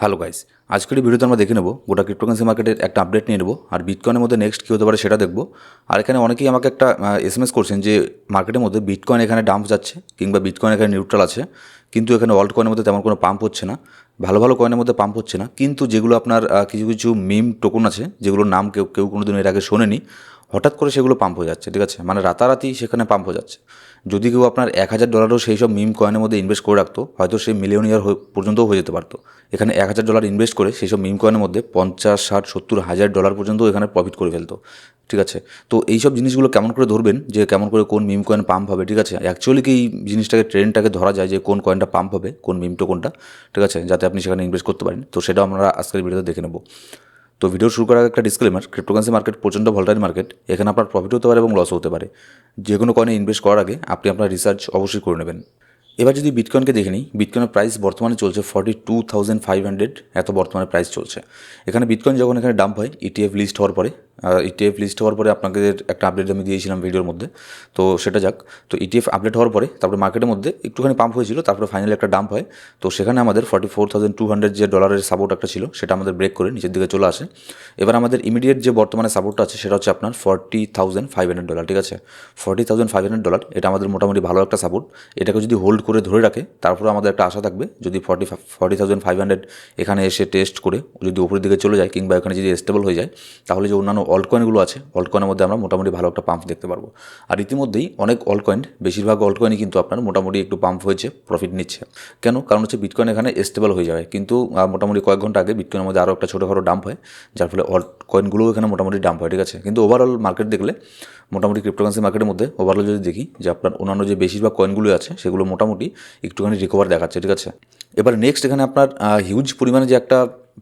Hello guys, আজকের ভিডিওতে আমরা দেখে নেব গোটা ক্রিপ্টোকারেন্সি মার্কেটের একটা আপডেট নিয়ে নেব, আর বিটকয়েনের মধ্যে নেক্সট কী হতে পারে সেটা দেখব। আর এখানে অনেকেই আমাকে একটা এস এম এস করছেন যে মার্কেটের মধ্যে বিটকয়েন এখানে ডাম্প যাচ্ছে কিংবা বিটকয়েন এখানে নিউট্রাল আছে, কিন্তু এখানে অল্ট কয়েনের মধ্যে তেমন কোনো পাম্প হচ্ছে না। ভালো ভালো কয়েনের মধ্যে পাম্প হচ্ছে না, কিন্তু যেগুলো আপনার কিছু কিছু মিম টোকন আছে, যেগুলোর নাম কেউ কেউ কোনো দিন এর আগে শোনেনি হঠাৎ করে সেগুলো পাম্প হয়ে যাচ্ছে, ঠিক আছে? মানে রাতারাতি সেখানে পাম্প হয়ে যাচ্ছে। যদি কেউ আপনার এক হাজার ডলারও সেই সব মিম কয়েনের মধ্যে ইনভেস্ট করে রাখতো, হয়তো সে মিলিয়নিয়ার পর্যন্তও হয়ে যেতে পারতো। এখানে এক হাজার ডলার ইনভেস্ট করে সেই সব মিম কয়েনের মধ্যে পঞ্চাশ, ষাট, সত্তর, হাজার ডলার পর্যন্ত এখানে প্রফিট করে ফেলতো, ঠিক আছে? তো এই সব জিনিসগুলো কেমন করে ধরবেন যে কেমন করে কোন মিম কয়েন পাম্প হবে, ঠিক আছে? অ্যাকচুয়ালি কি এই জিনিসটাকে ট্রেন্ডটাকে ধরা যায় যে কোন কয়েনটা পাম্প হবে, কোন মিম কোনটা, ঠিক আছে? যাতে আপনি সেখানে ইনভেস্ট করতে পারেন। তো সেটাও আমরা আজকের ভিডিওতে দেখে নেব। তো ভিডিও শুরু করার একটা ডিসক্লেমার ক্রিপ্টোকারেন্সি মার্কেট প্রচণ্ড ভলটাইল মার্কেট এখানে আপনার প্রফিট হতে পারে এবং লস হতে পারে। যে কোনো কয়েনে ইনভেস্ট করার আগে আপনি আপনার রিসার্চ অবশ্যই করে নেবেন। এবার যদি বিটকয়েনকে দেখে নিই বিটকয়েনের প্রাইস বর্তমানে চলছে forty two thousand five hundred এত বর্তমানে প্রাইস চলছে। এখানে বিটকয়েন যখন এখানে ডাম্প হয় ইটিএফ লিস্ট হওয়ার পরে ইটিএফ লিস্ট হওয়ার পরে আপনাকে একটা আপডেট আমি দিয়েছিলাম ভিডিওর মধ্যে, তো সেটা যাক। তো ইটিএফ আপডেট হওয়ার পরে, তারপরে মার্কেটের মধ্যে একটুখানি পাম্প হয়েছিল, তারপরে ফাইনালি একটা ডাম্প হয়। তো সেখানে আমাদের forty four thousand two hundred যে ডলারের সাপোর্ট একটা ছিল, সেটা আমাদের ব্রেক করে নিচের দিকে চলে আসে। এবার আমাদের ইমিডিয়েট যে বর্তমানে সাপোর্টটা আছে, সেটা হচ্ছে আপনার forty thousand five hundred dollar ঠিক আছে? Forty thousand five hundred dollar এটা আমাদের মোটামুটি ভালো একটা সাপোর্ট এটাকে যদি হোল্ড করে ধরে রাখে, তারপরে আমাদের একটা আশা থাকবে, যদি forty forty thousand five hundred এখানে এসে টেস্ট করে, যদি উপরের দিকে চলে যায় কিংবা এখানে যদি স্টেবল হয়ে যায়, তাহলে যে অন্যান্য অল্ট কয়েনগুলো আছে অল্ট কয়েনের মধ্যে আমরা মোটামুটি ভালো একটা পাম্প দেখতে পারব। আর ইতিমধ্যেই অনেক অল্ট কয়েন বেশিরভাগ অল্ট কয়েনই কিন্তু আপনার মোটামুটি একটু পাম্প হয়েছে প্রফিট নিচ্ছে। কেন? কারণ হচ্ছে বিটকয়েন এখানে স্টেবল হয়ে যাবে। কিন্তু মোটামুটি কয়েক ঘণ্টা আগে বিটকয়েনের মধ্যে আরও একটা ছোটোখাটো ডাম্প হয়, যার ফলে অল্ট কয়েনগুলোও এখানে মোটামুটি ডাম্প হয়, ঠিক আছে? কিন্তু ওভারঅল মার্কেট দেখলে, মোটামুটি ক্রিপ্টোকারেন্সি মার্কেটের মধ্যে ওভারঅল যদি দেখি, যে আপনার অন্যান্য যে বেশিরভাগ কয়েনগুলো আছে, সেগুলো মোটামুটি একটুখানি রিকভার দেখাচ্ছে, ঠিক আছে? এবার নেক্সট এখানে আপনার হিউজ পরিমাণে যে একটা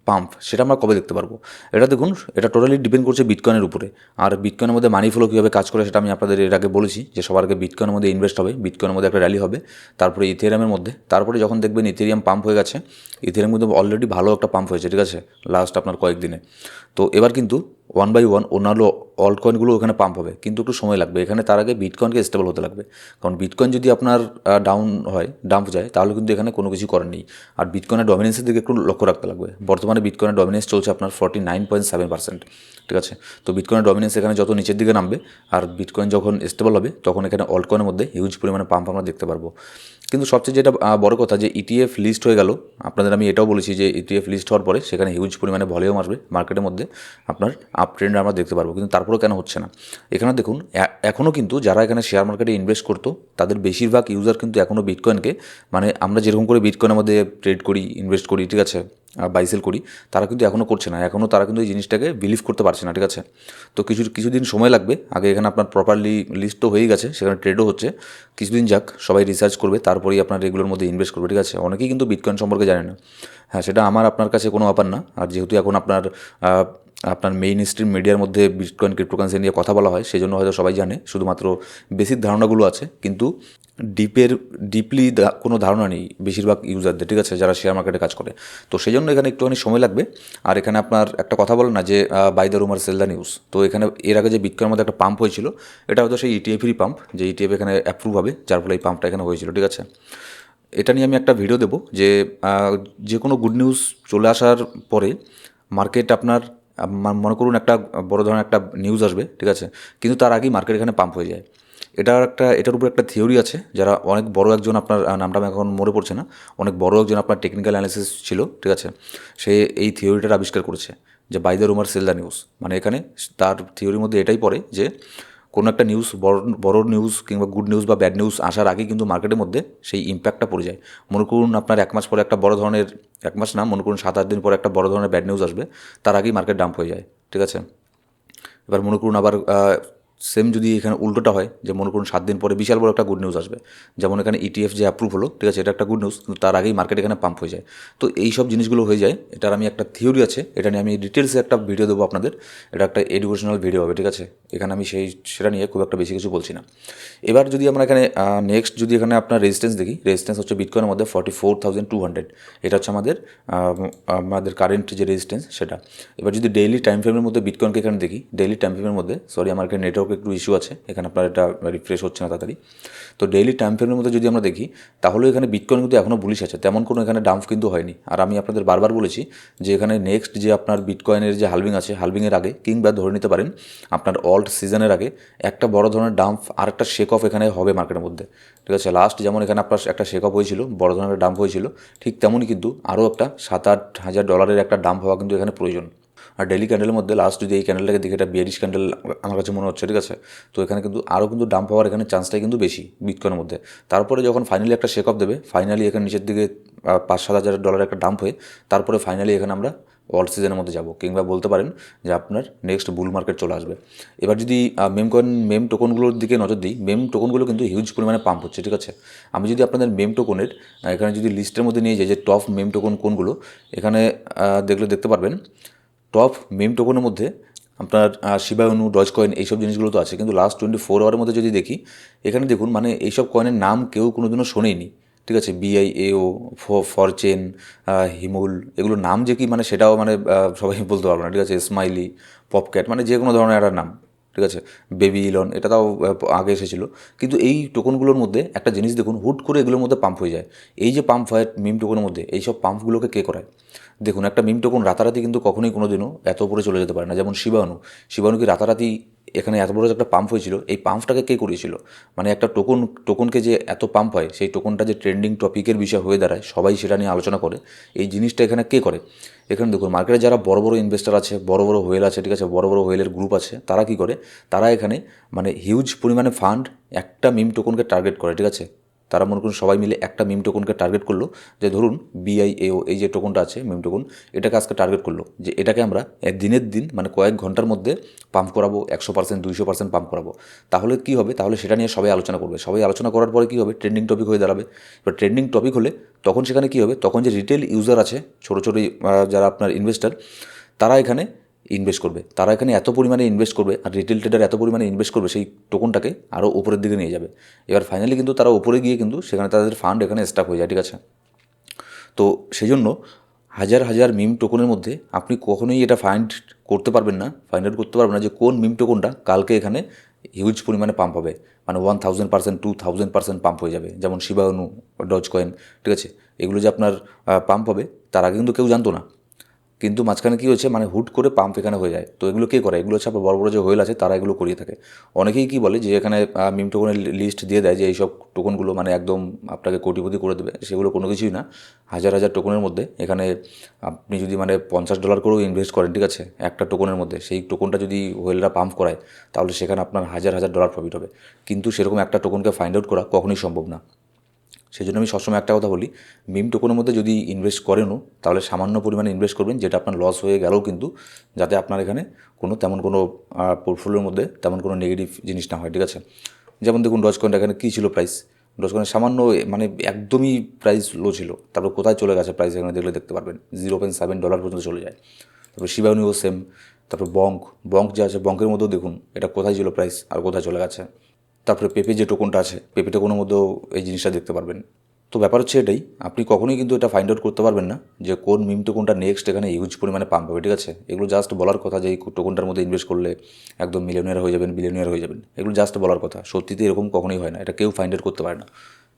পাম্প সেটা আমরা কবে দেখতে পারব? এটা দেখুন, এটা টোটালি ডিপেন্ড করছে বিটকয়েনের উপরে। আর বিটকয়েনের মধ্যে মানি ফ্লো কীভাবে কাজ করে সেটা আমি আপনাদের এর আগে বলেছি, যে সবার আগে বিটকয়েনের মধ্যে ইনভেস্ট হবে বিটকয়েনের মধ্যে একটা র্যালি হবে, তারপরে ইথেরিয়ামের মধ্যে। তারপরে যখন দেখবেন ইথেরিয়াম পাম্প হয়ে গেছে ইথেরিয়াম কিন্তু অলরেডি ভালো একটা পাম্প হয়েছে, ঠিক আছে? লাস্ট আপনার কয়েকদিনে। তো এবার কিন্তু ওয়ান বাই ওয়ান অন্যান্য অল্ট কয়েনগুলো ওখানে পাম্প হবে। কিন্তু একটু সময় লাগবে। এখানে তার আগে বিটকয়েনকে স্টেবল হতে লাগবে। কারণ বিটকয়েন যদি আপনার ডাউন হয় ডাম্প যায়, তাহলে কিন্তু এখানে কোনো কিছু করার নেই। আর বিটকয়েনের ডমিনেন্সের দিকে একটু লক্ষ্য রাখতে লাগবে। বর্তমানে বিটকয়েনের ডমিনেন্স চলছে আপনার forty nine point seven percent ঠিক আছে? তো বিটকয়েনের ডমিনেন্স এখানে যত নিচের দিকে নামবে, আর বিটকয়েন যখন স্টেবল হবে, তখন এখানে অল্ট কয়েনের মধ্যে হিউজ পরিমাণে পাম্প আমরা দেখতে পারব। কিন্তু সবচেয়ে যেটা বড় কথা যে ইটিএফ লিস্ট হয়ে গেল, আপনাদের আমি এটাও বলেছি যে ইটিএফ লিস্ট হওয়ার পরে সেখানে হিউজ পরিমাণে ভলিউম আসবে মার্কেটের মধ্যে, আপনার আপ ট্রেন্ড আমরা দেখতে পারব, কিন্তু তারপরেও কেন হচ্ছে না? এখানে দেখুন এখনও কিন্তু যারা এখানে শেয়ার মার্কেটে ইনভেস্ট করতো, তাদের বেশিরভাগ ইউজার কিন্তু এখনও বিটকয়েনকে মানে আমরা যেরকম করে বিটকয়েনের মধ্যে ট্রেড করি ইনভেস্ট করি, ঠিক আছে? বাইসেল করি, তারা কিন্তু এখনও করছে না। এখনও তারা কিন্তু এই জিনিসটাকে বিলিভ করতে পারছে না, ঠিক আছে? তো কিছু, কিছুদিন সময় লাগবে। আগে এখানে আপনার প্রপারলি লিস্টও তো হয়েই গেছে, সেখানে ট্রেডও হচ্ছে। কিছুদিন যাক, সবাই রিসার্চ করবে, তারপরেই আপনার এগুলোর মধ্যে ইনভেস্ট করবে, ঠিক আছে? অনেকেই কিন্তু বিটকয়েন সম্পর্কে জানে না। হ্যাঁ সেটা আমার, আপনার কাছে কোনো ব্যাপার না। আর যেহেতু এখন আপনার আপনার মেইন স্ট্রিম মিডিয়ার মধ্যে বিটকয়েন ক্রিপ্টোকারেন্সি নিয়ে কথা বলা হয় সেই জন্য হয়তো সবাই জানে, শুধুমাত্র বেসিক ধারণাগুলো আছে, কিন্তু ডিপের ডিপলি কোনো ধারণা নেই বেশিরভাগ ইউজারদের ঠিক আছে? যারা শেয়ার মার্কেটে কাজ করে। তো সেই জন্য এখানে একটুখানি সময় লাগবে। আর এখানে আপনার একটা কথা বলেন না যে buy the rumour sell the news তো এখানে, এর আগে যে বিটকয়েনের মধ্যে একটা পাম্প হয়েছিল, এটা হয়তো সেই ইটিএফেরই পাম্প যে ইটিএফ এখানে অ্যাপ্রুভ হবে, যার ফলে এই পাম্পটা এখানে হয়েছিল, ঠিক আছে? এটা নিয়ে আমি একটা ভিডিও দেবো যে যে কোনো গুড নিউজ চলে আসার পরে মার্কেট আপনার মনে করুন একটা বড় ধরনের একটা নিউজ আসবে, ঠিক আছে? কিন্তু তার আগেই মার্কেট এখানে পাম্প হয়ে যায়। এটার একটা, এটার উপর একটা থিওরি আছে, যারা অনেক বড় একজন আপনার নামটা আমি এখন মনে পড়ছে না, অনেক বড় একজন আপনার টেকনিক্যাল অ্যানালিসিস ছিল, ঠিক আছে? সে এই থিওরিটার আবিষ্কার করেছে, যে buy the rumour sell the news মানে এখানে তার থিওরির মধ্যে এটাই পড়ে যে কোনো একটা নিউজ বড় বড় নিউজ কিংবা গুড নিউজ বা ব্যাড নিউজ আসার আগে কিন্তু মার্কেটের মধ্যে সেই ইম্প্যাক্টটা পড়ে যায়। মনে করুন আপনার এক মাস পরে একটা বড় ধরনের, এক মাস না, মনে করুন সাত আট দিন পরে একটা বড় ধরনের ব্যাড নিউজ আসবে, তার আগেই মার্কেট ডাম্প হয়ে যায়, ঠিক আছে? এবার মনে করুন আবার সেম যদি এখানে উল্টোটা হয়, যে মনে করুন সাত দিন পরে বিশাল বড় একটা গুড নিউজ আসবে। যেমন এখানে ইটিএফ যে অ্যাপ্রুভ হলো, ঠিক আছে, এটা একটা গুড নিউজ কিন্তু তার আগেই মার্কেট এখানে পাম্প হয়ে যায়। তো এই সব জিনিসগুলো হয়ে যায়, এটার আমি একটা থিওরি আছে, এটা নিয়ে আমি ডিটেলসে একটা ভিডিও দেবো আপনাদের। এটা একটা এডুকেশনাল ভিডিও হবে, ঠিক আছে? এখানে আমি সেই, সেটা নিয়ে খুব একটা বেশি কিছু বলছি না। এবার যদি আমরা এখানে নেক্সট যদি এখানে আপনার রেজিস্ট্যান্স দেখি রেজিস্ট্যান্স হচ্ছে বিটকয়েনের মধ্যে forty four thousand two hundred এটা হচ্ছে আমাদের আমাদের কারেন্ট যে রেজিস্ট্যান্স সেটা। এবার যদি ডেইলি টাইম ফ্রেমের মধ্যে বিটকয়েনকে এখানে দেখি ডেইলি টাইম ফ্রেমের মধ্যে সরি আমার এখানে নেটওয়ার্ক একটু ইস্যু আছে, এখানে আপনার এটা রিফ্রেশ হচ্ছে না তাড়াতাড়ি। তো ডেইলি টাইম ফ্রেমের মধ্যে যদি আমরা দেখি, তাহলে এখানে বিটকয়েন কিন্তু এখনও বুলিশ আছে। তেমন কোনো এখানে ডাম্প কিন্তু হয়নি। আর আমি আপনাদের বারবার বলেছি যে এখানে নেক্সট যে আপনার বিটকয়েনের যে হালভিং আছে হালভিংয়ের আগে, কিংবা ধরে নিতে পারেন, আপনার অল্ট সিজনের আগে, একটা বড় ধরনের ডাম্প আর একটা শেক অফ এখানে হবে মার্কেটের মধ্যে। ঠিক আছে? লাস্ট যেমন এখানে আপনার একটা শেক অফ হয়েছিল, বড় ধরনের ডাম্প হয়েছিল, ঠিক তেমনই কিন্তু আরও একটা সাত আট হাজার ডলারের একটা ডাম্প হওয়া কিন্তু এখানে প্রয়োজন। আর ডেলি ক্যান্ডেলের মধ্যে লাস্ট যদি এই ক্যান্ডেলটাকে দেখে এটা বিয়ারিশ ক্যান্ডেল আমার কাছে মনে হচ্ছে, ঠিক আছে? তো এখানে কিন্তু আরও কিন্তু ডাম্প হওয়ার এখানে চান্সটাই কিন্তু বেশি বিটকয়েনের মধ্যে। তারপরে যখন ফাইনালি একটা শেক অফ দেবে ফাইনালি এখানে নিচের দিকে পাঁচ সাত হাজার ডলার একটা ডাম্প হয়ে, তারপরে ফাইনালি এখানে আমরা ওয়ার্ল্ড সিজনের মধ্যে যাব। কিংবা বলতে পারেন যে আপনার নেক্সট বুল মার্কেট চলে আসবে। এবার যদি মেম কয়েন মেম টোকনগুলোর দিকে নজর দিই মেম টোকনগুলো কিন্তু হিউজ পরিমাণে পাম্প হচ্ছে, ঠিক আছে? আমি যদি আপনাদের মেম টোকনের এখানে যদি লিস্টের মধ্যে নিয়ে যাই যে টপ মেম টোকন কোনগুলো, এখানে দেখলে দেখতে পারবেন টপ মেম টোকনের মধ্যে আপনার শিবায়নু ডজ কয়েন এইসব জিনিসগুলো তো আছে। কিন্তু লাস্ট টোয়েন্টি ফোর আওয়ারের মধ্যে যদি দেখি, এখানে দেখুন মানে এইসব কয়েনের নাম কেউ কোনোদিনও শোনেনি। ঠিক আছে? বিআইএও ফরচেন হিমুল এগুলোর নাম যে কি মানে সেটাও মানে সবাই বলতে পারবে না। ঠিক আছে? স্মাইলি পপক্যাট মানে যে কোনো ধরনের একটা নাম। ঠিক আছে? বেবি ইলন এটা তাও আগে এসেছিল। কিন্তু এই টোকনগুলোর মধ্যে একটা জিনিস দেখুন, হুট করে এগুলোর মধ্যে পাম্প হয়ে যায়। এই যে পাম্প হয় মিম টোকনের মধ্যে এই সব পাম্পগুলোকে কে করায়? দেখুন, একটা মিম টোকন রাতারাতি কিন্তু কখনোই কোনো দিনও এত উপরে চলে যেতে পারে না। যেমন শিবাণু শিবাণু কি রাতারাতি এখানে এত বড় একটা পাম্প হয়েছিল, এই পাম্পটাকে কে করিয়েছিল? মানে একটা টোকন, টোকনকে যে এত পাম্প হয়, সেই টোকনটা যে ট্রেন্ডিং টপিকের বিষয় হয়ে দাঁড়ায়, সবাই সেটা নিয়ে আলোচনা করে। এই জিনিসটা এখানে কে করে? এখানে দেখুন মার্কেটে যারা বড় বড় ইনভেস্টার আছে, বড় বড় হোয়েল আছে, ঠিক আছে, বড় বড় হোয়েলের গ্রুপ আছে, তারা কি করে? তারা এখানে মানে হিউজ পরিমাণে ফান্ড একটা মিম টোকনকে টার্গেট করে, ঠিক আছে? তারা মনে করুন সবাই মিলে একটা মিম টোকনকে টার্গেট করল যে ধরুন বিআইএও এই যে টোকনটা আছে মিম টোকন এটাকে আজকে টার্গেট করল যে এটাকে আমরা দিনের দিন মানে কয়েক ঘণ্টার মধ্যে পাম্প করাবো, একশো পার্সেন্ট দুইশো পার্সেন্ট পাম্প করাবো। তাহলে কী হবে? তাহলে সেটা নিয়ে সবাই আলোচনা করবে। সবাই আলোচনা করার পরে কী হবে? ট্রেন্ডিং টপিক হয়ে দাঁড়াবে। এবার ট্রেন্ডিং টপিক হলে তখন সেখানে কী হবে? তখন যে রিটেল ইউজার আছে, ছোটো ছোটো যারা আপনার ইনভেস্টার তারা এখানে ইনভেস্ট করবে। তারা এখানে এত পরিমাণে ইনভেস্ট করবে আর রিটেল ট্রেডার এত পরিমাণে ইনভেস্ট করবে সেই টোকনটাকে আরও উপরের দিকে নিয়ে যাবে। এবার ফাইনালি কিন্তু তারা উপরে গিয়ে কিন্তু সেখানে তাদের ফান্ড এখানে স্টাক হয়ে যায়, ঠিক আছে? তো সেই জন্য হাজার হাজার মিম টোকনের মধ্যে আপনি কখনোই এটা ফাইন্ড করতে পারবেন না ফাইন্ড আউট করতে পারবেন না যে কোন মিম টোকনটা কালকে এখানে হিউজ পরিমাণে পাম্প হবে। মানে one thousand percent two thousand percent pump হয়ে যাবে। যেমন শিবায়নু ডজ কয়েন ঠিক আছে? এগুলো যে আপনার পাম্প হবে, তার আগে কিন্তু কেউ জানতো না। কিন্তু মাঝখানে কী হচ্ছে মানে হুট করে পাম্প এখানে হয়ে যায়। তো এগুলো কে করে? এগুলো হচ্ছে আপনার বড় বড় যে হোয়েল আছে, তারা এগুলো করিয়ে থাকে। অনেকেই কী বলে যে এখানে মিম টোকনের লিস্ট দিয়ে দেয় যে এইসব টোকনগুলো মানে একদম আপনাকে কোটিপতি করে দেবে। সেগুলো কোনো কিছুই না। হাজার হাজার টোকনের মধ্যে এখানে আপনি যদি মানে পঞ্চাশ ডলার করেও ইনভেস্ট করেন, ঠিক আছে? একটা টোকনের মধ্যে। সেই টোকনটা যদি হোয়েলরা পাম্প করায়, তাহলে সেখানে আপনার হাজার হাজার ডলার প্রফিট হবে। কিন্তু সেরকম একটা টোকনকে ফাইন্ড আউট করা কখনোই সম্ভব না। সেই জন্য আমি সবসময় একটা কথা বলি মিম টোকনের মধ্যে যদি ইনভেস্ট করেনও, তাহলে সামান্য পরিমাণে ইনভেস্ট করবেন, যেটা আপনার লস হয়ে গেলেও কিন্তু যাতে আপনার এখানে কোনো তেমন কোনো পোর্টফোলিওর মধ্যে তেমন কোনো নেগেটিভ জিনিস না হয়, ঠিক আছে? যেমন দেখুন ডজ কয়েনটা এখানে কী ছিল প্রাইস ডজ কয়েনের সামান্য মানে একদমই প্রাইস লো ছিল। তারপর কোথায় চলে গেছে প্রাইস এখানে দেখলে দেখতে পারবেন। জিরো পয়েন্ট সেভেন ডলার পর্যন্ত চলে যায়। তারপর শিবাউনিও সেম তারপর বঙ্ক বঙ্ক যে আছে বঙ্কের মধ্যেও দেখুন, এটা কোথায় ছিল প্রাইস আর কোথায় চলে গেছে? তারপরে পেপে যে টোকনটা আছে পেপে টোকনের মধ্যেও এই জিনিসটা দেখতে পারবেন। তো ব্যাপার হচ্ছে এটাই আপনি কখনোই কিন্তু এটা ফাইন্ড আউট করতে পারবেন না যে কোন মিম টোকনটা নেক্সট এখানে ইউজ পরিমাণে পাম্প হবে ঠিক আছে? এগুলো জাস্ট বলার কথা যে এই টোকনটার মধ্যে ইনভেস্ট করলে একদম মিলিয়নিয়ার হয়ে যাবেন বিলিয়নিয়ার হয়ে যাবেন। এগুলো জাস্ট বলার কথা। সত্যিতে এরকম কখনোই হয় না এটা কেউ ফাইন্ড আউট করতে পারে না।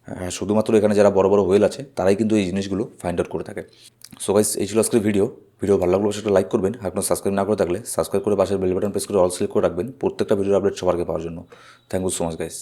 হ্যাঁ, শুধুমাত্র এখানে যারা বড় বড় হোয়েল আছে তারাই কিন্তু এই জিনিসগুলো ফাইন্ড আউট করে থাকে। সো গাইস এই ছিল আজকের ভিডিও ভিডিও ভালো লাগল সেটা লাইক করবেন। আর আপনার সাবস্ক্রাইব না করে থাকলে সাবস্ক্রাইব করে পাশের বেল বাটন প্রেস করে অল সিলেক্ট করে রাখবেন। প্রত্যেকটা ভিডিওর আপডেট আগে পাওয়ার জন্য। Thank you so much guys